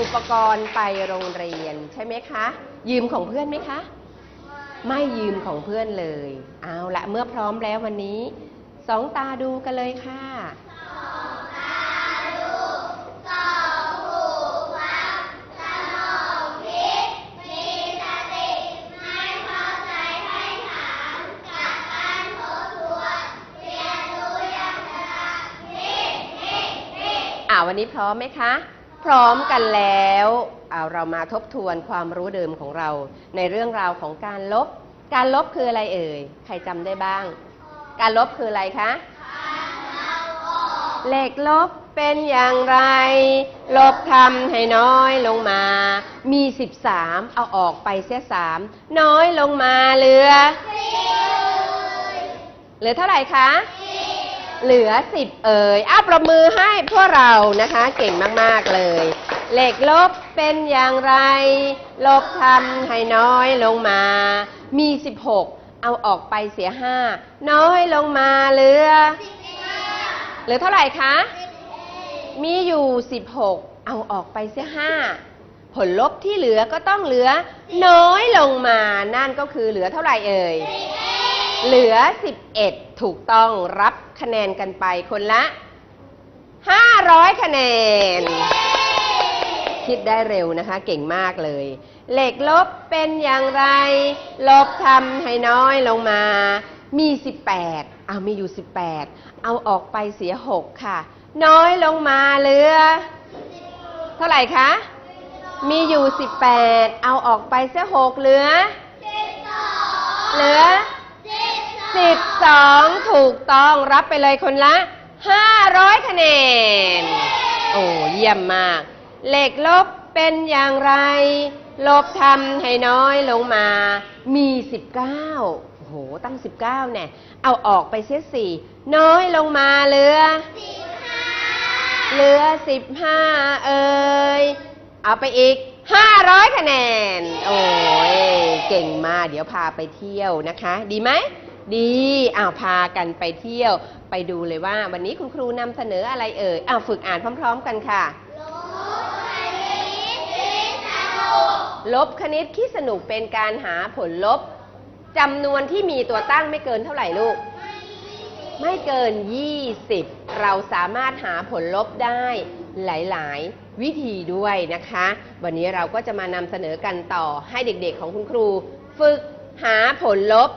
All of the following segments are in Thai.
อุปกรณ์ไปโรงเรียนใช่ไหมคะ ยืมของเพื่อนไหมคะ ไม่ยืมของเพื่อนเลย เอาละเมื่อพร้อมแล้ววันนี้ สองตาดูกันเลยค่ะอ่าวันนี้พร้อมไหมคะ ร้อมกันแล้วเอาเรามาทบทวนความรู้เดิมของเรา ในเรื่องราวของการลบ การลบคืออะไรเอ่ย ใครจำได้บ้าง การลบคืออะไรคะเหลขลบเป็นอย่างไร ลบทำให้น้อยลงมา มี 13 เอาออกไปเสียสามน้อยลงมาเหลือเหลือเท่าไหร่คะ เหลือสิบเอ่ยอ้าประมือให้พวกเรานะคะ เก่งมาก ๆ เลย เลขลบเป็นอย่างไร ลบทำให้น้อยลงมา มี 16 เอาออกไปเสียห้าน้อยลงมาเหลือเหลือเท่าไหร่คะ มีอยู่ 16 เอาออกไปเสียห้าผลลบที่เหลือก็ต้องเหลือ น้อยลงมา นั่นก็คือเหลือเท่าไหร่เอ่ย เหลือ 11 ถูกต้องรับคะแนนกันไปคนละ 500 คะแนน คิดได้เร็วนะคะ เก่งมากเลยเลขลบเป็นอย่างไร ลบทำให้น้อยลงมา มี 18 เอามีอยู่ 18 เอาออกไปเสีย 6 ค่ะ น้อยลงมาเหลือ เท่าไหร่คะ มีอยู่ 18 เอาออกไปเสีย 6 เหลือเหลือ 12 ถูกต้องรับไปเลยคนละ 500 คะแนน โอ้เยี่ยมมาก เลขลบเป็นอย่างไร ลบทำให้น้อยลงมา มี 19โอ้โห ตั้ง 19เนี่ย เอาออกไปเสียสี่น้อยลงมาเหลือ เหลือ 15 เอ่ย เอาไปอีก 500 คะแนน โอ้ย เก่งมาก เดี๋ยวพาไปเที่ยวนะคะ ดีไหม ดีอ้าวพากันไปเที่ยว ไปดูเลยว่า วันนี้คุณครูนำเสนออะไรเอ่ยอ้าวฝึกอ่านพร้อม ๆ กันค่ะ ลบคณิตคิดสนุกเป็นการหาผลลบจำนวนที่มีตัวตั้งไม่เกินเท่าไหร่ลูก ไม่เกิน 20 เราสามารถหาผลลบได้หลาย ๆ วิธีด้วยนะคะ วันนี้เราก็จะมานำเสนอกันต่อให้เด็ก ๆ ของคุณครู ฝึกหาผลลบ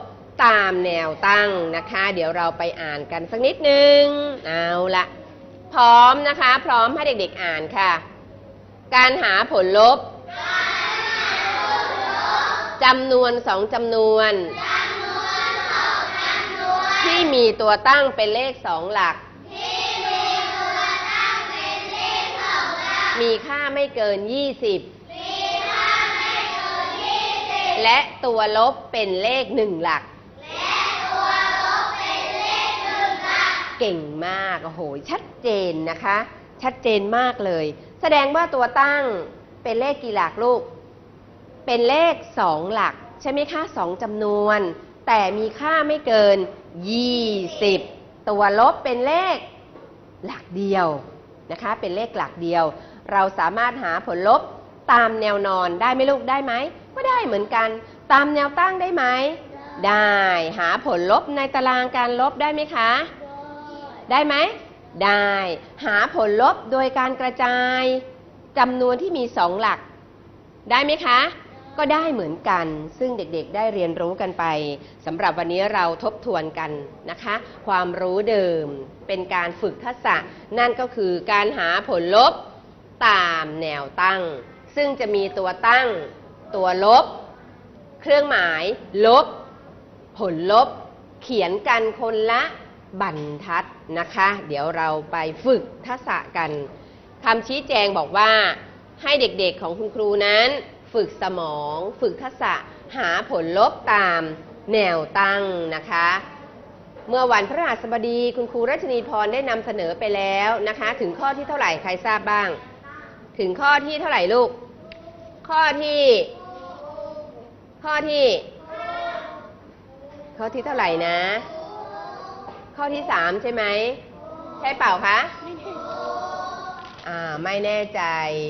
ตามแนวตั้งนะคะ เดี๋ยวเราไปอ่านกันสักนิดนึง เอาละพร้อมนะคะ พร้อมให้เด็กๆอ่านค่ะ การหาผลลบจำนวนสองจำนวน ที่มีตัวตั้งเป็นเลขสองหลัก มีค่าไม่เกิน 20 และตัวลบเป็นเลขหนึ่งหลัก เก่งมากโอ้โหชัดเจนนะคะ ชัดเจนมากเลย แสดงว่าตัวตั้งเป็นเลขกี่หลักลูก เป็นเลขสองหลัก ใช่ไหมคะสองจำนวน แต่มีค่าไม่เกิน 20 ตัวลบเป็นเลขหลักเดียวนะคะ เป็นเลขหลักเดียว เราสามารถหาผลลบตามแนวนอนได้ไหมลูกได้ไหมก็ได้เหมือนกัน ตามแนวตั้งได้ไหมได้หาผลลบในตารางการลบได้ไหมคะ ได้ไหม ได้ หาผลลบโดยการกระจายจำนวนที่มีสองหลัก ได้ไหมคะ ก็ได้เหมือนกัน ซึ่งเด็กๆ ได้เรียนรู้กันไปสำหรับวันนี้เราทบทวนกันนะคะ ความรู้เดิมเป็นการฝึกทักษะ นั่นก็คือการหาผลลบตามแนวตั้ง ซึ่งจะมีตัวตั้ง ตัวลบ เครื่องหมาย ลบ ผลลบ เขียนกันคนละ บรรทัดนะคะ เดี๋ยวเราไปฝึกทักษะกันคำชี้แจงบอกว่าให้เด็กๆของคุณครูนั้น ฝึกสมอง ฝึกทักษะหาผลลบตามแนวตั้งนะคะ เมื่อวันพฤหัสบดีคุณครูรัชนีพรได้นำเสนอไปแล้วนะคะ ถึงข้อที่เท่าไหร่ใครทราบบ้าง ถึงข้อที่เท่าไหร่ลูก ข้อที่ ข้อที่ ข้อที่เท่าไหร่นะ ข้อที่สามใช่ไหม ใช่เปล่าคะอ่าไม่แน่ใจ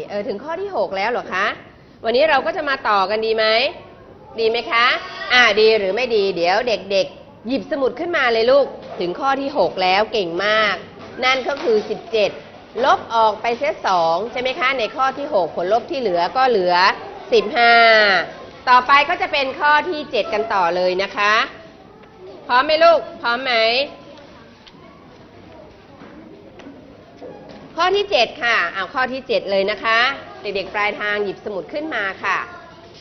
เออถึงข้อที่6แล้วเหรอคะ วันนี้เราก็จะมาต่อกันดีไหม ดีไหมคะ อ่าดีหรือไม่ดีเดี๋ยวเด็ก ๆ หยิบสมุดขึ้นมาเลยลูก ถึงข้อที่6แล้วเก่งมาก นั่นก็คือ17ลบออกไปเซตสองใช่ไหมคะ ในข้อที่6ผลลบที่เหลือก็เหลือ15ต่อไปก็จะเป็นข้อที่7กันต่อเลยนะคะ พร้อมไหมลูก พร้อมไหม ข้อที่ 7 ค่ะเอาข้อที่ 7 เลยนะคะ เด็กๆ ปลายทางหยิบสมุดขึ้นมาค่ะ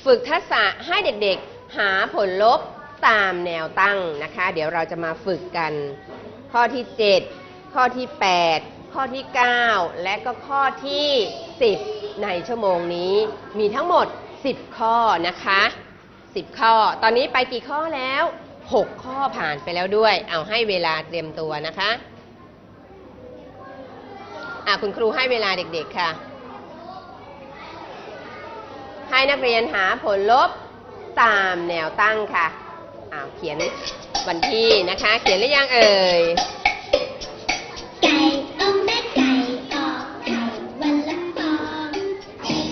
ฝึกทักษะให้เด็กๆ หาผลลบตามแนวตั้งนะคะ เดี๋ยวเราจะมาฝึกกัน ข้อที่ 7 ข้อที่ 8 ข้อที่ 9 และก็ข้อที่ 10 ในชั่วโมงนี้มีทั้งหมด 10 ข้อนะคะ 10 ข้อ ตอนนี้ไปกี่ข้อแล้ว 6 ข้อผ่านไปแล้วด้วย เอาให้เวลาเตรียมตัวนะคะ อะคุณครูให้เวลาเด็กๆค่ะ ให้นักเรียนหาผลลบตามแนวตั้งค่ะอ้าวเขียนวันที่นะคะ เขียนหรือยังเอ่ยไก่ต้มแม่ไก่ออกไข่วันละฟอง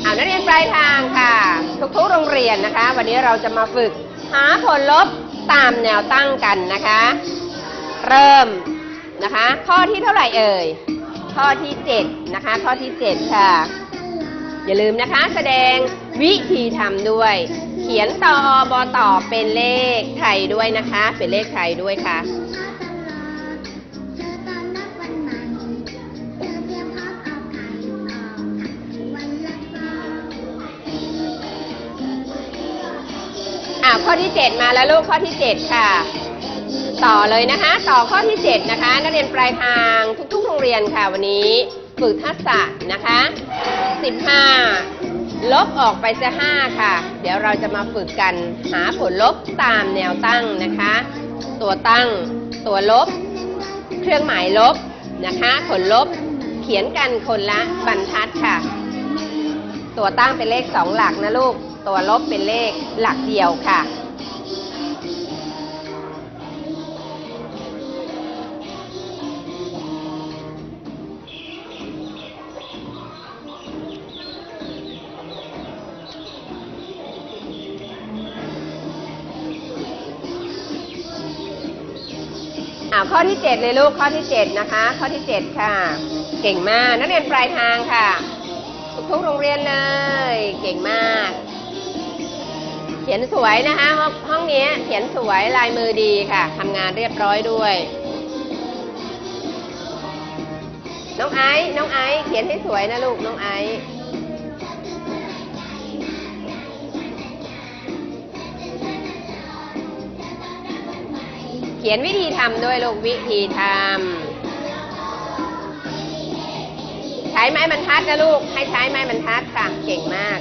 เอานักเรียนปลายทางค่ะ ทุกๆโรงเรียนนะคะ วันนี้เราจะมาฝึกหาผลลบตามแนวตั้งกันนะคะ เริ่มนะคะ ข้อที่เท่าไหร่เอ่ย ข้อที่ 7 นะคะ ข้อที่ 7 ค่ะ อย่าลืมนะคะ แสดงวิธีทำด้วย เขียนต่อบอต่อเป็นเลขไทยด้วยนะคะ เป็นเลขไทยด้วยค่ะอ้าวข้อที่ 7 มาแล้วลูกข้อที่ 7 ค่ะ ต่อเลยนะคะ ต่อข้อที่ 7 นะคะ นักเรียนปลายทางทุก เรียนค่ะวันนี้ฝึกทักษะนะคะ 15 ลบออกไปซะ5ค่ะ เดี๋ยวเราจะมาฝึกกันหาผลลบตามแนวตั้งนะคะ ตัวตั้ง ตัวลบ เครื่องหมายลบนะคะ ผลลบเขียนกันคนละบรรทัดค่ะ ตัวตั้งเป็นเลขสองหลักนะลูก ตัวลบเป็นเลขหลักเดียวค่ะ ข้อที่ 7 เลยลูกข้อที่ 7 นะคะ ข้อที่ 7 ค่ะ เก่งมากนักเรียนปลายทางค่ะทุกโรงเรียนเลย เก่งมาก เขียนสวยนะคะ ห้องห้องนี้เขียนสวยลายมือดีค่ะทำงานเรียบร้อยด้วย น้องไอซ์น้องไอซ์เขียนให้สวยนะลูกน้องไอซ์ ขียนวิธีทำด้วยลูกวิธีทำใช้ไม้บรรทัดนะลูก ให้ใช้ไม้บรรทัดค่ะ เก่งมาก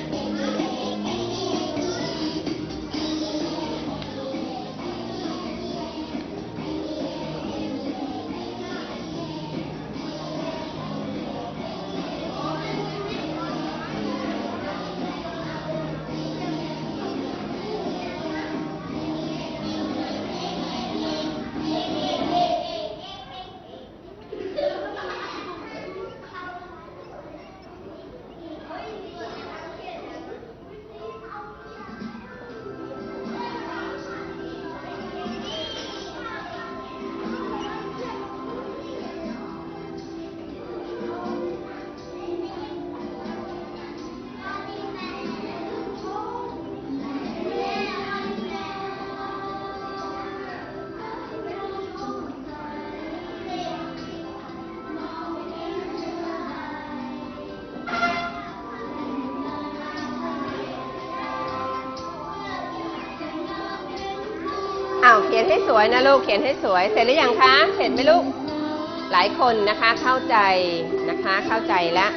วเขียนให้สวยนะลูกเขียนให้สวย เสร็จหรือยังคะเสร็จไหมลูกหลายคนนะคะเข้าใจนะคะเข้าใจแล้ว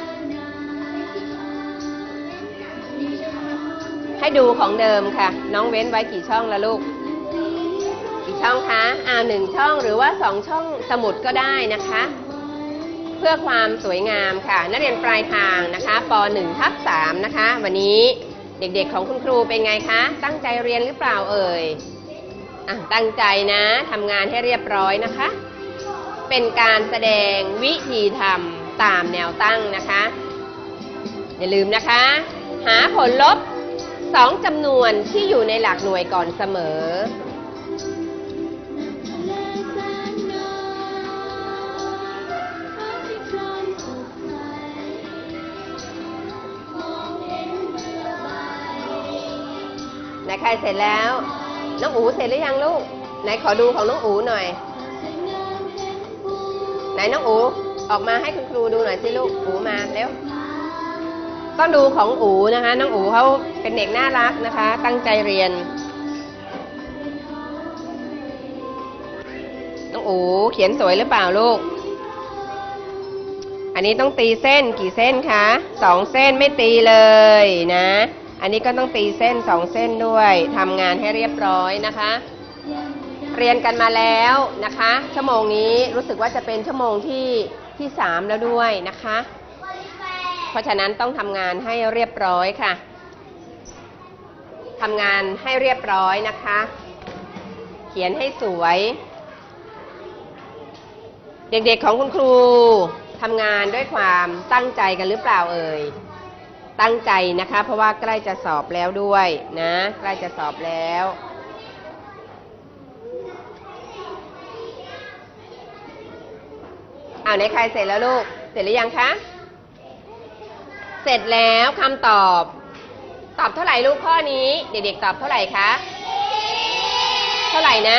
ให้ดูของเดิมค่ะ น้องเว้นไว้กี่ช่องละลูกกี่ช่องคะอ่าหนึ่งช่องหรือว่าสองช่องสมุดก็ได้นะคะ เพื่อความสวยงามค่ะ นักเรียนปลายทางนะคะป .1 ทับ3นะคะ วันนี้เด็กๆของคุณครูเป็นไงคะ ตั้งใจเรียนหรือเปล่าเอ่ย อะตั้งใจนะทำงานให้เรียบร้อยนะคะ เป็นการแสดงวิธีทำตามแนวตั้งนะคะ อย่าลืมนะคะ หาผลลบสองจำนวนที่อยู่ในหลักหน่วยก่อนเสมอไหนใครเสร็จแล้ว น้องอูเสร็จหรือยังลูก ไหนขอดูของน้องอูหน่อย ไหนน้องอูออกมาให้คุณครูดูหน่อยสิลูกอูมาเร็วต้องดูของอูนะคะ น้องอูเขาเป็นเด็กน่ารักนะคะ ตั้งใจเรียน น้องอูเขียนสวยหรือเปล่าลูก อันนี้ต้องตีเส้นกี่เส้นคะสองเส้นไม่ตีเลยนะ อันนี้ก็ต้องตีเส้นสองเส้นด้วยทำงานให้เรียบร้อยนะคะ เรียนกันมาแล้วนะคะ ชั่วโมงนี้รู้สึกว่าจะเป็นชั่วโมงที่ที่สามแล้วด้วยนะคะ เพราะฉะนั้นต้องทำงานให้เรียบร้อยค่ะทำงานให้เรียบร้อยนะคะ เขียนให้สวย เด็กๆของคุณครูทำงานด้วยความตั้งใจกันหรือเปล่าเอ่ย ตั้งใจนะคะ เพราะว่าใกล้จะสอบแล้วด้วยนะ ใกล้จะสอบแล้วเอาในใครเสร็จแล้วลูก เสร็จหรือยังคะ เสร็จแล้วคำตอบ ตอบเท่าไหร่ลูกข้อนี้ เด็กๆตอบเท่าไหร่คะ เท่าไหร่นะ